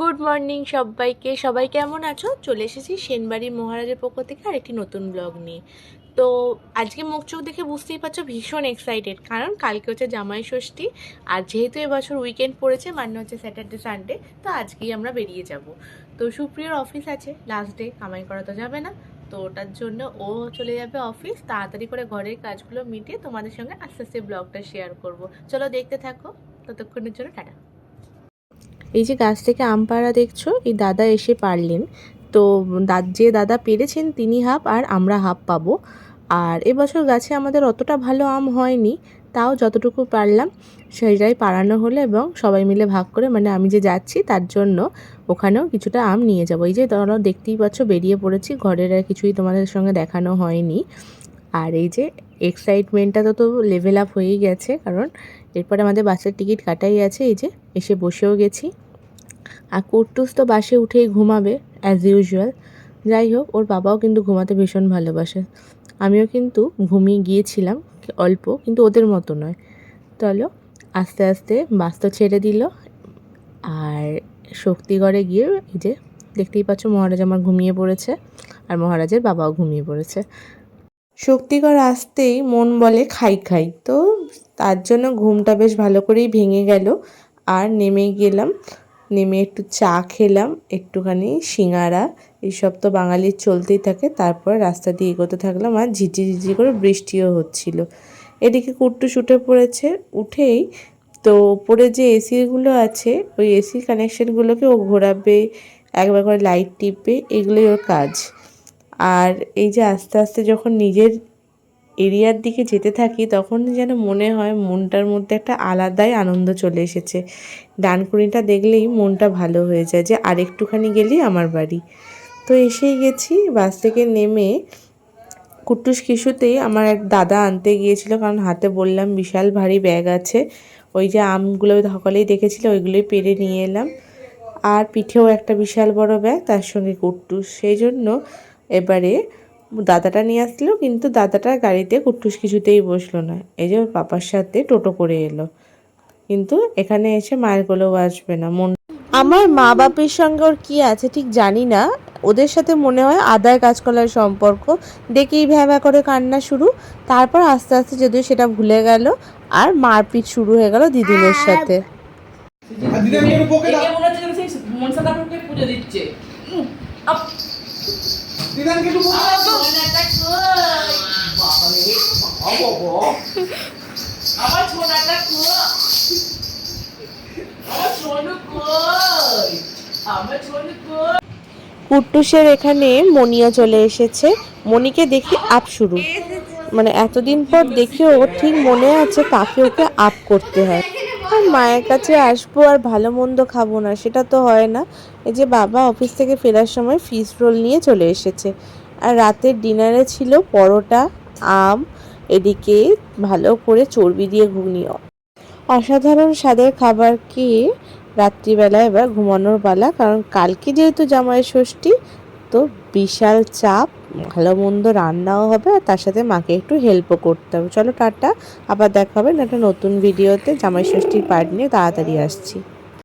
Good morning সবাইকে। সবাই কেমন আছো? চলে এসেছি সেনবাড়ি মহারাজের পক্ষ থেকে আর একটি নতুন ব্লগ নিয়ে। তো আজকে মুখ চোখ দেখে বুঝতেই পারছ ভীষণ এক্সাইটেড কারণ কালকে হচ্ছে জামাই ষষ্ঠী, আর যেহেতু এবছর উইকেন্ড পড়েছে মানে হচ্ছে স্যাটারডে সানডে তো আজকেই আমরা বেরিয়ে যাব। তো সুপ্রিয়র অফিস আছে লাস্ট ডে কামাই করা তো যাবে না। তো ওটার জন্য ও চলে যাবে অফিস তাড়াতাড়ি করে ঘরের কাজগুলো মিটিয়ে তোমাদের সঙ্গে আস্তে আস্তে ব্লগটা শেয়ার করব। চলো দেখতে থাকো, ততক্ষণের জন্য টাটা। এই যে গাছ থেকে আম পাড়া দেখছ, এই দাদা এসে পারলেন। তো যে দাদা পেরেছেন তিনি হাফ আর আমরা হাফ পাবো। আর এবছর গাছে আমাদের অতটা ভালো আম হয়নি, তাও যতটুকু পারলাম, সেটাই পাড়ানো হলো এবং সবাই মিলে ভাগ করে মানে আমি যে যাচ্ছি তার জন্য ওখানেও কিছুটা আম নিয়ে যাব। এই যে তোমরা দেখতেই পাচ্ছ বেরিয়ে পড়েছি, ঘরের আর কিছুই তোমাদের সঙ্গে দেখানো হয়নি। আর এই যে এক্সাইটমেন্টটা তো তো লেভেল আপ হয়েই গেছে, কারণ এরপরে আমাদের বাসের টিকিট কাটাই আছে, এই যে এসে বসেও গেছি। আর কুট্টুস তো বাসে উঠেই ঘুমাবে অ্যাজ ইউজুয়াল যাই হোক, ওর বাবাও কিন্তু ঘুমাতে ভীষণ ভালোবাসে। আমিও কিন্তু ঘুমিয়ে গিয়েছিলাম, অল্প, কিন্তু ওদের মতো নয়। চলো, আস্তে আস্তে বাস তো ছেড়ে দিল। আর শক্তিগড়ে গিয়ে এই যে দেখতেই পাচ্ছ মহারাজ আমার ঘুমিয়ে পড়েছে, আর মহারাজের বাবাও ঘুমিয়ে পড়েছে। শক্তিগড় আসতেই মন বলে খাই খাই। তো তার জন্য ঘুমটা বেশ ভালো করেই ভেঙে গেল। আর নেমে গেলাম, নেমে একটু চা খেলাম, একটুখানি সিঙাড়া এইসব তো বাঙালির চলতেই থাকে। তারপর রাস্তা দিয়ে এগোতে থাকলাম আর ঝিঝি ঝিঝি করে বৃষ্টিও হচ্ছিল। এদিকে কুট্টু শুটে পড়েছে, উঠেই তো ওপরে যে এসিগুলো আছে, ওই এসি কানেকশানগুলোকে ও ঘোরাবে, একবার করে লাইট টিপবে, এগুলোই ওর কাজ। আর এই যে আস্তে আস্তে যখন নিজের এরিয়ার দিকে যেতে থাকি, তখন যেন মনে হয় মনটার মধ্যে একটা আলাদাই আনন্দ চলে এসেছে। ডানকুনিটা দেখলেই মনটা ভালো হয়ে যায় যে আরেকটুখানি গেলেই আমার বাড়ি। তো এসেই গেছি, বাস থেকে নেমে কুট্টুস কিশুতেই আমার এক দাদা আনতে গিয়েছিল, কারণ হাতে বললাম বিশাল ভারী ব্যাগ আছে। ওই যে আমগুলো সকলেই দেখেছিল, ওইগুলোই পেরে নিয়ে এলাম। আর পিঠেও একটা বিশাল বড় ব্যাগ, তার সঙ্গে কুট্টুস সেই জন্য এবারে দাদাটা নিয়ে আসলো কিন্তু দাদাটা গাড়িতে কুট্টুস কিছুতেই বসল না। এই যে ওর পাপার সাথে টোটো করে এলো। কিন্তু এখানে এসে মায়ের কোলেও আসবে না মন আমার মা বাপের সঙ্গে ওর কি আছে ঠিক জানি না। ওদের সাথে মনে হয় আদায় কাজকলার সম্পর্ক। দেখেই ভ্যাভা করে কান্না শুরু। তারপর আস্তে আস্তে যদিও সেটা ভুলে গেল আর মারপিট শুরু হয়ে গেল দিদিনের সাথে। মনে দিচ্ছে। একটু আমার। আমার? সোনু কই? আমার সোনু কই? কুট্টুসের এখানে মনিয়া চলে এসেছে মনিকে দেখি আপ শুরু মানে এতদিন পর দেখেও ওর ঠিক মনে আছে কাকে ওকে আপ করতে হয় আর মায়ের কাছে আসব আর ভালো মন্দ খাব না, সেটা তো হয় না। এই যে বাবা অফিস থেকে ফেরার সময় ফিশ রোল নিয়ে চলে এসেছে। আর রাতের ডিনারে ছিল পরোটা, আম, এদিকে ভালো করে চর্বি দিয়ে ঘুগনি। অসাধারণ স্বাদের খাবার খেয়ে রাত্রিবেলা এবার ঘুমানোর পালা, কারণ কালকে যেহেতু জামাই ষষ্ঠী তো বিশাল চাপ। ভালো মন্দ রান্নাও হবে আর তার সাথে মাকে একটু হেল্পও করতে হবে। চলো টাটা, আবার দেখা হবে একটা নতুন ভিডিওতে জামাই ষষ্ঠীর পার্ট নিয়ে তাড়াতাড়ি আসছি।